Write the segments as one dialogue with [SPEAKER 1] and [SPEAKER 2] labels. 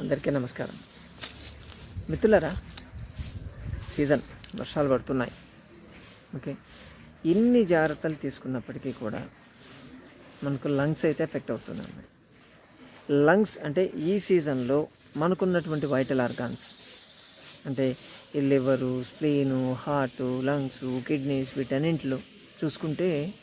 [SPEAKER 1] అందరికీ నమస్కారం. మిత్రులరా సీజన్ వర్షాలు పడుతున్నాయి. ఓకే? ఇన్ని జాగ్రత్తలు తీసుకున్నప్పటికీ కూడా మనకు లంగ్స్ అయితే ఎఫెక్ట్ అవుతున్నాయి. లంగ్స్ అంటే ఈ సీజన్లో మనకున్నటువంటి వైటల్ ఆర్గాన్స్. అంటే ఈ liver spleen heart lungs kidneys వీటన్నింటిలో చూసుకుంటే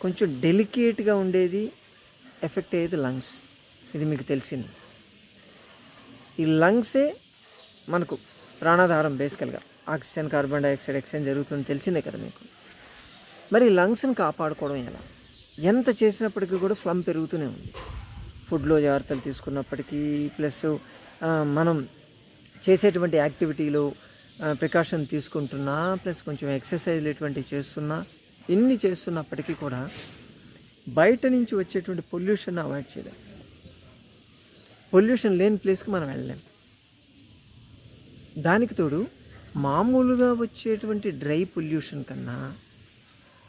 [SPEAKER 1] కొంచెం డెలికేట్గా ఉండేది ఎఫెక్ట్ అయ్యేది లంగ్స్. ఇది మీకు తెలిసింది. ఈ లంగ్సే మనకు ప్రాణాధారం బేసికల్గా. ఆక్సిజన్ కార్బన్ డైఆక్సైడ్ ఎక్స్చేంజ్ జరుగుతుంది తెలిసిందే కదా మీకు. మరి లంగ్స్ని కాపాడుకోవడం ఎలా? ఎంత చేసినప్పటికీ కూడా ఫ్లమ్ పెరుగుతూనే ఉంది. ఫుడ్లో జాగ్రత్తలు తీసుకున్నప్పటికీ ప్లస్ మనం చేసేటువంటి యాక్టివిటీలో ప్రికాషన్ తీసుకుంటున్నా ప్లస్ కొంచెం ఎక్సర్సైజ్లు ఇటువంటివి చేస్తున్నా ఇన్ని చేస్తున్నప్పటికీ కూడా బయట నుంచి వచ్చేటువంటి పొల్యూషన్ అవాయిడ్ చేయలేం. పొల్యూషన్ లేని ప్లేస్కి మనం వెళ్ళలేం. దానికి తోడు మామూలుగా వచ్చేటువంటి డ్రై పొల్యూషన్ కన్నా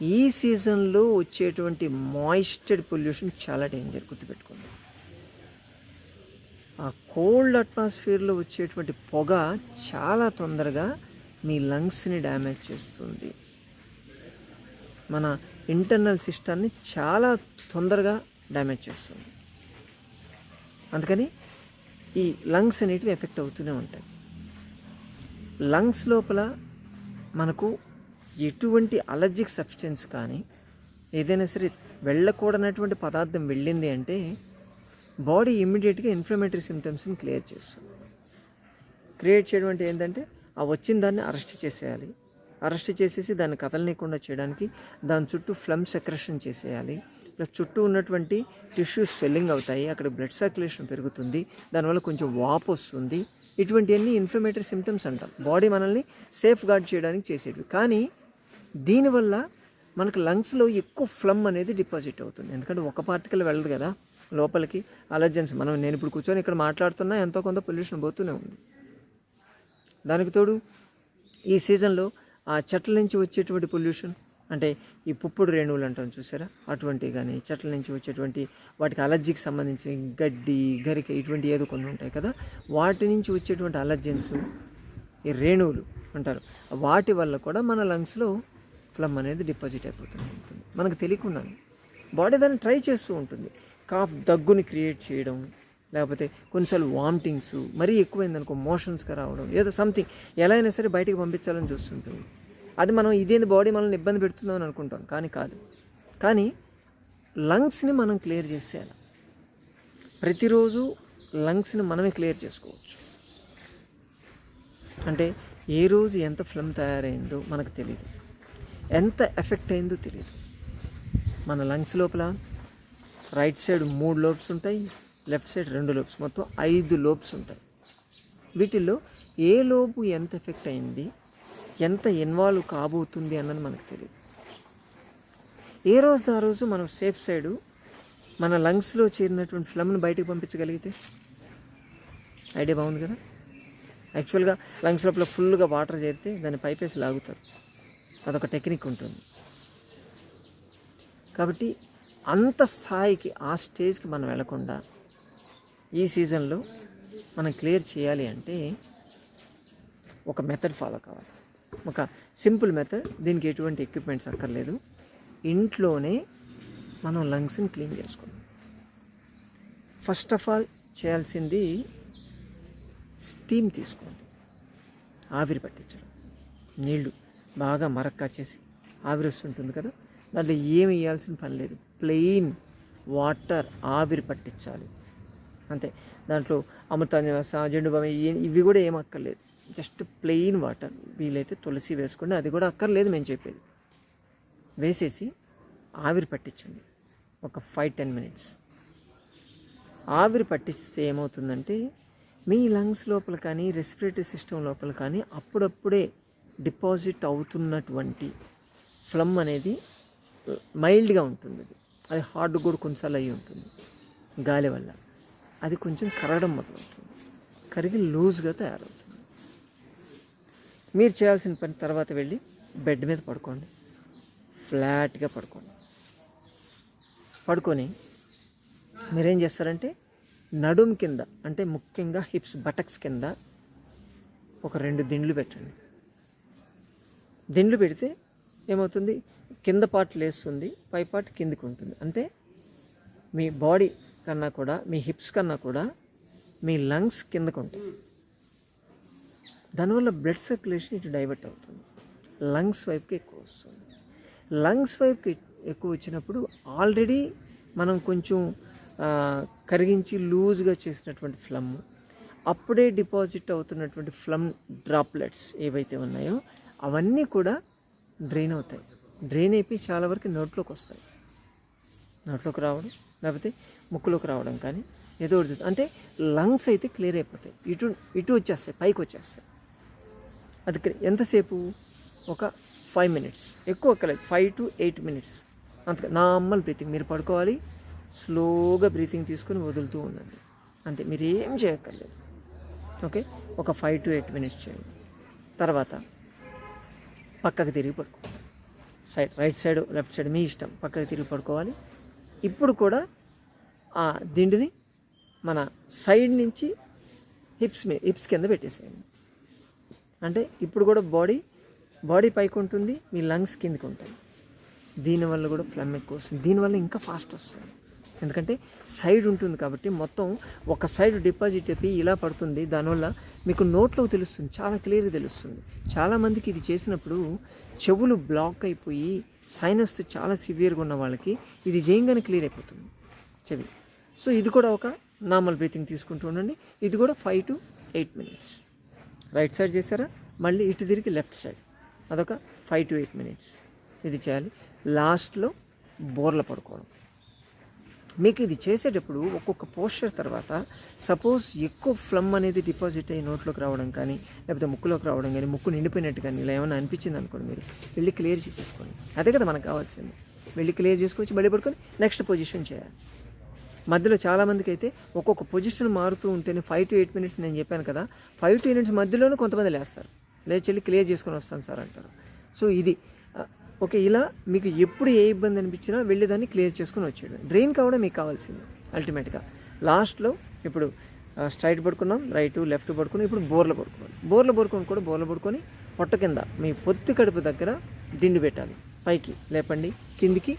[SPEAKER 1] ఈ సీజన్లో వచ్చేటువంటి మాయిశ్చర్డ్ పొల్యూషన్ చాలా డేంజర్ గుర్తుపెట్టుకోండి. ఆ కోల్డ్ అట్మాస్ఫియర్లో వచ్చేటువంటి పొగ చాలా తొందరగా మీ లంగ్స్ని డ్యామేజ్ చేస్తుంది. మన ఇంటర్నల్ సిస్టాన్ని చాలా తొందరగా డ్యామేజ్ చేస్తుంది. అందుకని ఈ లంగ్స్ అనేటివి ఎఫెక్ట్ అవుతూనే ఉంటాయి. లంగ్స్ లోపల మనకు ఎటువంటి అలర్జిక్ సబ్స్టెన్స్ కానీ ఏదైనా సరే వెళ్ళకూడనటువంటి పదార్థం వెళ్ళింది అంటే బాడీ ఇమ్మీడియట్గా ఇన్ఫ్లమేటరీ సిమ్టమ్స్ని క్లియర్ చేస్తుంది. క్రియేట్ చేయడం అంటే ఏంటంటే ఆ వచ్చిన దాన్ని అరెస్ట్ చేసేయాలి. అరెస్ట్ చేసేసి దాన్ని కదలనీయకుండా చేయడానికి దాని చుట్టూ ఫ్లమ్ సెక్రెషన్ చేసేయాలి. ప్లస్ చుట్టూ ఉన్నటువంటి టిష్యూస్ స్వెల్లింగ్ అవుతాయి అక్కడ బ్లడ్ సర్క్యులేషన్ పెరుగుతుంది దానివల్ల కొంచెం వాపు వస్తుంది. ఇటువంటివన్నీ ఇన్ఫ్లమేటరీ సిమ్టమ్స్ అంటాం. బాడీ మనల్ని సేఫ్ గార్డ్ చేయడానికి చేసేవి కానీ దీనివల్ల మనకు లంగ్స్లో ఎక్కువ ఫ్లమ్ అనేది డిపాజిట్ అవుతుంది. ఎందుకంటే ఒక పార్టికల్ వెళ్ళదు కదా లోపలికి. అలర్జెన్స్ మనం నేను ఇప్పుడు కూర్చొని ఇక్కడ మాట్లాడుతున్నా ఎంతో కొంత పొల్యూషన్ పోతూనే ఉంది. దానికి తోడు ఈ సీజన్లో ఆ చెట్ల నుంచి వచ్చేటువంటి పొల్యూషన్ అంటే ఈ పుప్పుడు రేణువులు అంటాం చూసారా? అటువంటివి కానీ చెట్ల నుంచి వచ్చేటువంటి వాటికి అలర్జీకి సంబంధించిన గడ్డి గరిక ఇటువంటి ఏదో కొన్ని ఉంటాయి కదా? వాటి నుంచి వచ్చేటువంటి అలర్జెన్స్ ఈ రేణువులు అంటారు. వాటి వల్ల కూడా మన లంగ్స్లో ఫ్లమ్ అనేది డిపాజిట్ అయిపోతూ ఉంటుంది. మనకు తెలియకుండా బాడీ దాన్ని ట్రై చేస్తూ ఉంటుంది. కాఫ్ దగ్గుని క్రియేట్ చేయడం లేకపోతే కొన్నిసార్లు వామిటింగ్స్ మరీ ఎక్కువైందనుకో మోషన్స్గా రావడం ఏదో సంథింగ్ ఎలా అయినా సరే బయటికి పంపించాలని చూస్తుంటుంది. అది మనం ఇదేంది బాడీ మనల్ని ఇబ్బంది పెడుతుందని అనుకుంటాం. కానీ కాదు. కానీ లంగ్స్ని మనం క్లియర్ చేసేయాలి. ప్రతిరోజు లంగ్స్ని మనమే క్లియర్ చేసుకోవచ్చు. అంటే ఏ రోజు ఎంత ఫ్లమ్ తయారైందో మనకు తెలియదు ఎంత ఎఫెక్ట్ అయిందో తెలియదు మన లంగ్స్ లోపల రైట్ సైడ్ మూడు లోబ్స్ ఉంటాయి లెఫ్ట్ సైడ్ రెండు లోబ్స్ మొత్తం ఐదు లోబ్స్ ఉంటాయి. వీటిల్లో ఏ లోపు ఎంత ఎఫెక్ట్ అయింది ఎంత ఇన్వాల్వ్ కాబోతుంది అన్నది మనకు తెలియదు ఏ రోజు ఆ రోజు మనం సేఫ్ సైడు మన లంగ్స్లో చేరినటువంటి ఫ్లమ్ను బయటకు పంపించగలిగితే? ఐడియా బాగుంది కదా? యాక్చువల్గా లంగ్స్ లోపల ఫుల్గా వాటర్ చేరితే దాన్ని పైపేసి లాగుతారు. అదొక టెక్నిక్ ఉంటుంది. కాబట్టి అంత స్థాయికి ఆ స్టేజ్కి మనం వెళ్ళకుండా ఈ సీజన్లో మనం క్లియర్ చేయాలి అంటే ఒక మెథడ్ ఫాలో కావాలి. ఒక సింపుల్ మెథడ్ దీనికి ఎటువంటి ఎక్విప్మెంట్స్ అక్కర్లేదు. ఇంట్లోనే మనం లంగ్స్ని క్లీన్ చేసుకుందాం. ఫస్ట్ ఆఫ్ ఆల్ చేయాల్సింది స్టీమ్ తీసుకోండి. ఆవిరి పట్టించడం. నీళ్ళు బాగా మరక్క చేసి ఆవిరి వస్తుంటుంది కదా దాంట్లో ఏమి వేయాల్సిన పని లేదు. ప్లెయిన్ వాటర్ ఆవిరి పట్టించాలి. అంతే. దాంట్లో అమృతాంజన జెండు బామ ఇవి కూడా ఏం అక్కర్లేదు. జస్ట్ ప్లెయిన్ వాటర్ వీలైతే తులసి వేసుకోండి. అది కూడా అక్కర్లేదు మేము చెప్పేది. వేసేసి ఆవిరి పట్టించండి. ఒక ఫైవ్ టెన్ మినిట్స్ ఆవిరి పట్టిస్తే ఏమవుతుందంటే మీ లంగ్స్ లోపల కానీ రెస్పిరేటరీ సిస్టమ్ లోపల కానీ అప్పుడప్పుడే డిపాజిట్ అవుతున్నటువంటి ఫ్లమ్ అనేది మైల్డ్గా ఉంటుంది. అది అది హార్డ్ కూడా కొన్నిసార్లు అయి ఉంటుంది. గాలి వల్ల. అది కొంచెం కరగడం మొదలవుతుంది. కరిగి లూజ్గా తయారవుతుంది. మీరు చేయాల్సిన పని తర్వాత వెళ్ళి బెడ్ మీద పడుకోండి. ఫ్లాట్గా పడుకోండి. పడుకొని మీరేం చేస్తారంటే నడుం కింద అంటే ముఖ్యంగా హిప్స్ బటక్స్ కింద ఒక రెండు దిండ్లు పెట్టండి. దిండ్లు పెడితే ఏమవుతుంది? కింద పార్ట్ లేస్తుంది పై పార్ట్ కిందికి ఉంటుంది. అంటే మీ బాడీ కన్నా కూడా మీ హిప్స్ కన్నా కూడా మీ లంగ్స్ కిందకు ఉంటాయి. దానివల్ల బ్లడ్ సర్క్యులేషన్ ఇటు డైవర్ట్ అవుతుంది. లంగ్స్ వైపుకి ఎక్కువ వస్తుంది. లంగ్స్ వైపుకి ఎక్కువ వచ్చినప్పుడు ఆల్రెడీ మనం కొంచెం కరిగించి లూజ్గా చేసినటువంటి ఫ్లమ్ అప్పుడే డిపాజిట్ అవుతున్నటువంటి ఫ్లమ్ డ్రాప్లెట్స్ ఏవైతే ఉన్నాయో అవన్నీ కూడా డ్రైన్ అవుతాయి. డ్రైన్ అయిపోయి చాలా వరకు నోట్లోకి వస్తాయి. నోట్లోకి రావడం లేకపోతే ముక్కులోకి రావడం కానీ ఏదో అంటే లంగ్స్ అయితే క్లియర్ అయిపోతాయి. ఇటు ఇటు వచ్చేస్తాయి పైకి వచ్చేస్తాయి. అది ఎంతసేపు? ఒక ఫైవ్ మినిట్స్ ఎక్కువ అక్కర్లేదు. ఫైవ్ టు ఎయిట్ మినిట్స్ అంతే నార్మల్ బ్రీతింగ్ మీరు పడుకోవాలి. స్లోగా బ్రీతింగ్ తీసుకుని వదులుతూ ఉండండి. అంతే. మీరు ఏం చేయక్కర్లేదు. ఓకే ఒక ఫైవ్ టు ఎయిట్ మినిట్స్ చేయండి. తర్వాత పక్కకు తిరిగి పడుకోవాలి side right side left side మీ ఇష్టం. పక్కకు తిరిగి పడుకోవాలి. ఇప్పుడు కూడా ఆ దిండిని మన సైడ్ నుంచి హిప్స్ మీ హిప్స్ కింద పెట్టేసేయండి. అంటే ఇప్పుడు కూడా బాడీ బాడీ పైకి ఉంటుంది మీ లంగ్స్ కిందకి ఉంటాయి దీనివల్ల కూడా ఫ్లమ్ ఎక్కువ వస్తుంది దీనివల్ల ఇంకా ఫాస్ట్ వస్తుంది. ఎందుకంటే సైడ్ ఉంటుంది కాబట్టి మొత్తం ఒక సైడ్ డిపాజిట్ అయిపోయి ఇలా పడుతుంది. దానివల్ల మీకు నోట్లో తెలుస్తుంది చాలా క్లియర్గా తెలుస్తుంది. చాలామందికి ఇది చేసినప్పుడు చెవులు బ్లాక్ అయిపోయి సైనస్ చాలా సివియర్గా ఉన్న వాళ్ళకి ఇది చేయంగానే క్లియర్ అయిపోతుంది చెవి. సో ఇది కూడా ఒక నార్మల్ బ్రీతింగ్ తీసుకుంటూ ఉండండి. ఇది కూడా five to eight minutes right side చేశారా? మళ్ళీ ఇటు తిరిగి లెఫ్ట్ సైడ్. అదొక ఫైవ్ టు ఎయిట్ మినిట్స్ ఇది చేయాలి. లాస్ట్లో బోర్ల పడుకోవడం. మీకు ఇది చేసేటప్పుడు ఒక్కొక్క పోస్చర్ తర్వాత సపోజ్ ఎక్కువ ఫ్లమ్ అనేది డిపాజిట్ అయ్యి నోట్లోకి రావడం కానీ లేకపోతే ముక్కులోకి రావడం కానీ ముక్కు నిండిపోయినట్టు కానీ ఇలా ఏమైనా అనిపించింది అనుకోండి మీరు వెళ్ళి క్లియర్ చేసేసుకోండి. అదే కదా మనకు కావాల్సింది. వెళ్ళి క్లియర్ చేసుకోవచ్చు మళ్ళీ పడుకొని నెక్స్ట్ పొజిషన్ చేయాలి. మధ్యలో చాలామందికి అయితే ఒక్కొక్క పొజిషన్ మారుతూ ఉంటేనే ఫైవ్ టు ఎయిట్ మినిట్స్ నేను చెప్పాను కదా ఫైవ్ టు ఎయిట్ మినిట్స్ మధ్యలోనే కొంతమంది లేస్తారు. లేచి వెళ్ళి క్లియర్ చేసుకొని వస్తాను సార్ అంటారు. సో ఇది ఓకే ఇలా మీకు ఎప్పుడు ఏ ఇబ్బంది అనిపించినా వెళ్ళి దాన్ని క్లియర్ చేసుకొని వచ్చాడు డ్రైన్ కావడం మీకు కావాల్సింది అల్టిమేట్గా లాస్ట్లో ఇప్పుడు స్ట్రైట్ పడుకున్నాం రైట్ లెఫ్ట్ పడుకుని ఇప్పుడు బోర్లు పడుకోవాలి. బోర్లు పడుకొని కూడా బోర్లు పడుకొని పొట్ట కింద మీ పొత్తి కడుపు దగ్గర దిండు పెట్టాలి. పైకి లేపండి కిందికి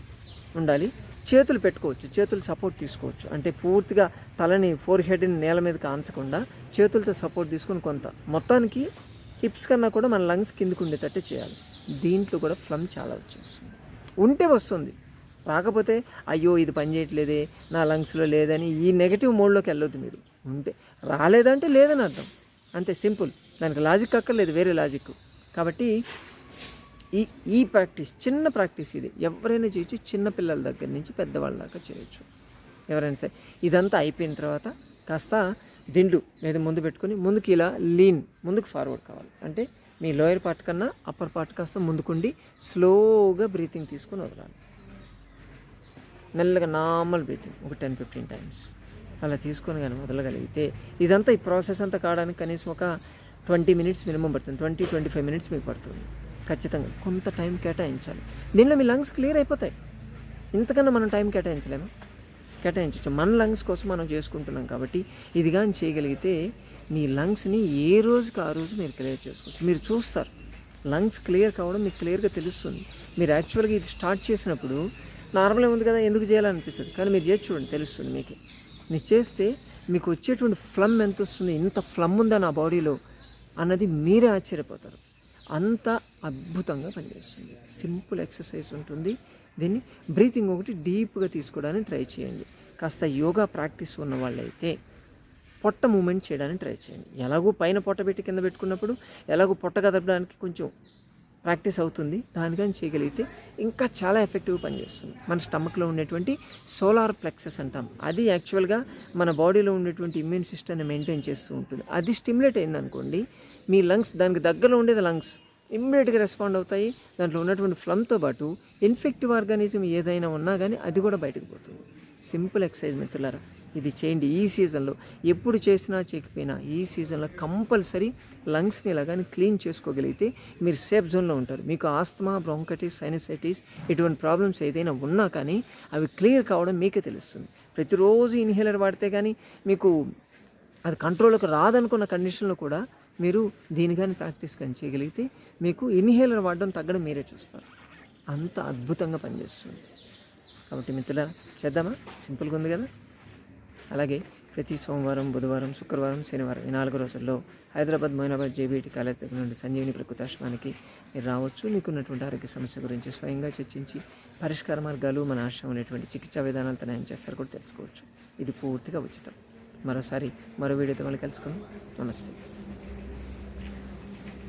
[SPEAKER 1] ఉండాలి. చేతులు పెట్టుకోవచ్చు చేతులు సపోర్ట్ తీసుకోవచ్చు. అంటే పూర్తిగా తలని ఫోర్ హెడ్ని నేల మీద కాంచకుండా చేతులతో సపోర్ట్ తీసుకొని కొంత. మొత్తానికి హిప్స్ కన్నా కూడా మన లంగ్స్ కిందికి ఉండేటట్టు చేయాలి. దీంట్లో కూడా ఫ్లమ్ చాలా వచ్చేస్తుంది. ఉంటే వస్తుంది. రాకపోతే అయ్యో ఇది పని చేయట్లేదే నా లంగ్స్లో లేదని ఈ నెగటివ్ మోడ్లోకి వెళ్ళొద్దు మీరు. ఉంటే రాలేదంటే లేదని అర్థం. అంతే సింపుల్. దానికి లాజిక్ అక్కర్లేదు వేరే లాజిక్ కాబట్టి ఈ ఈ ప్రాక్టీస్ చిన్న ప్రాక్టీస్ ఇది. ఎవరైనా చేయొచ్చు చిన్న పిల్లల దగ్గర నుంచి పెద్దవాళ్ళ దాకా చేయొచ్చు. ఎవరైనా సరే ఇదంతా అయిపోయిన తర్వాత కాస్త దిండు మీద ముందు పెట్టుకొని ముందుకు ఇలా లీన్ ముందుకు ఫార్వర్డ్ కావాలి. అంటే మీ లోయర్ పార్ట్ కన్నా అప్పర్ పార్ట్ కాస్త ముందుకుండి స్లోగా బ్రీతింగ్ తీసుకొని వదలాలి. మెల్లగా నార్మల్ బ్రీతింగ్ ఒక టెన్ ఫిఫ్టీన్ టైమ్స్ అలా తీసుకొని కానీ వదలగలిగితే ఇదంతా ఈ ప్రాసెస్ అంతా కావడానికి కనీసం ఒక ట్వంటీ మినిట్స్ మినిమం పడుతుంది. ట్వంటీ ట్వంటీ ఫైవ్ మినిట్స్ మీకు పడుతుంది. ఖచ్చితంగా కొంత టైం కేటాయించాలి. దీనిలో మీ లంగ్స్ క్లియర్ అయిపోతాయి. ఇంతకన్నా మనం టైం కేటాయించలేము? కేటాయించవచ్చు మన లంగ్స్ కోసం మనం చేసుకుంటున్నాం కాబట్టి ఇది కానీ చేయగలిగితే మీ లంగ్స్ని ఏ రోజుకి ఆ రోజు మీరు క్లియర్ చేసుకోవచ్చు. మీరు చూస్తారు. లంగ్స్ క్లియర్ కావడం మీకు క్లియర్గా తెలుస్తుంది. మీరు యాక్చువల్గా ఇది స్టార్ట్ చేసినప్పుడు నార్మల్గా ఉంది కదా ఎందుకు చేయాలనిపిస్తుంది? కానీ మీరు చేసి చూడండి తెలుస్తుంది మీకు. మీరు చేస్తే మీకు వచ్చేటువంటి ఫ్లమ్ ఎంత వస్తుంది ఇంత ఫ్లమ్ ఉందా నా బాడీలో అన్నది మీరే ఆశ్చర్యపోతారు. అంత అద్భుతంగా పనిచేస్తుంది. సింపుల్ ఎక్సర్సైజ్ ఉంటుంది. దీన్ని బ్రీతింగ్ ఒకటి డీప్గా తీసుకోవడానికి ట్రై చేయండి. కాస్త యోగా ప్రాక్టీస్ ఉన్న వాళ్ళైతే పొట్ట మూమెంట్ చేయడానికి ట్రై చేయండి. ఎలాగో పైన పొట్ట పెట్టి కింద పెట్టుకున్నప్పుడు ఎలాగో పొట్ట కదపడానికి కొంచెం ప్రాక్టీస్ అవుతుంది. దానికని చేయగలిగితే ఇంకా చాలా ఎఫెక్టివ్గా పనిచేస్తుంది. మన స్టమక్లో ఉండేటువంటి సోలార్ ప్లెక్సెస్ అంటాం. అది యాక్చువల్గా మన బాడీలో ఉండేటువంటి ఇమ్యూన్ సిస్టమ్ని మెయింటైన్ చేస్తూ ఉంటుంది. అది స్టిమ్యులేట్ అయిందనుకోండి మీ లంగ్స్ దానికి దగ్గరలో ఉండేది లంగ్స్ ఇమ్మీడియట్గా రెస్పాండ్ అవుతాయి. దాంట్లో ఉన్నటువంటి ఫ్లమ్తో పాటు ఇన్ఫెక్టివ్ ఆర్గానిజం ఏదైనా ఉన్నా కానీ అది కూడా బయటకు పోతుంది. సింపుల్ ఎక్సర్సైజ్ మిత్రులారా. ఇది చేయండి. ఈ సీజన్లో ఎప్పుడు చేసినా చేయకపోయినా ఈ సీజన్లో కంపల్సరీ లంగ్స్ని ఇలాగాని క్లీన్ చేసుకోగలిగితే మీరు సేఫ్ జోన్లో ఉంటారు. మీకు ఆస్తమా బ్రోంకటిస్ సైనసైటిస్ ఇటువంటి ప్రాబ్లమ్స్ ఏదైనా ఉన్నా కానీ అవి క్లియర్ కావడం మీకే తెలుస్తుంది. ప్రతిరోజు ఇన్హేలర్ వాడితే కానీ మీకు అది కంట్రోల్కి రాదనుకున్న కండిషన్లో కూడా మీరు దీని కానీ ప్రాక్టీస్ కానీ చేయగలిగితే మీకు ఇన్హేలర్ వాడడం తగ్గడం మీరే చూస్తారు. అంత అద్భుతంగా పనిచేస్తుంది. కాబట్టి మిత్రులారా చేద్దామా? సింపుల్గా ఉంది కదా? అలాగే ప్రతి సోమవారం బుధవారం శుక్రవారం శనివారం ఈ నాలుగు రోజుల్లో హైదరాబాద్ మొయినాబాద్ జేబీటీ కాలేజ్ దగ్గర నుండి సంజీవిని ప్రకృతాశ్రమానికి మీరు రావచ్చు. మీకున్నటువంటి ఆరోగ్య సమస్య గురించి స్వయంగా చర్చించి పరిష్కార మార్గాలు మన ఆశ్రమం చికిత్సా విధానాలు న్యాయం చేస్తారు కూడా తెలుసుకోవచ్చు. ఇది పూర్తిగా ఉచితం. మరోసారి మరో వీడియోతో మళ్ళీ కలుసుకుందాం. నమస్తే.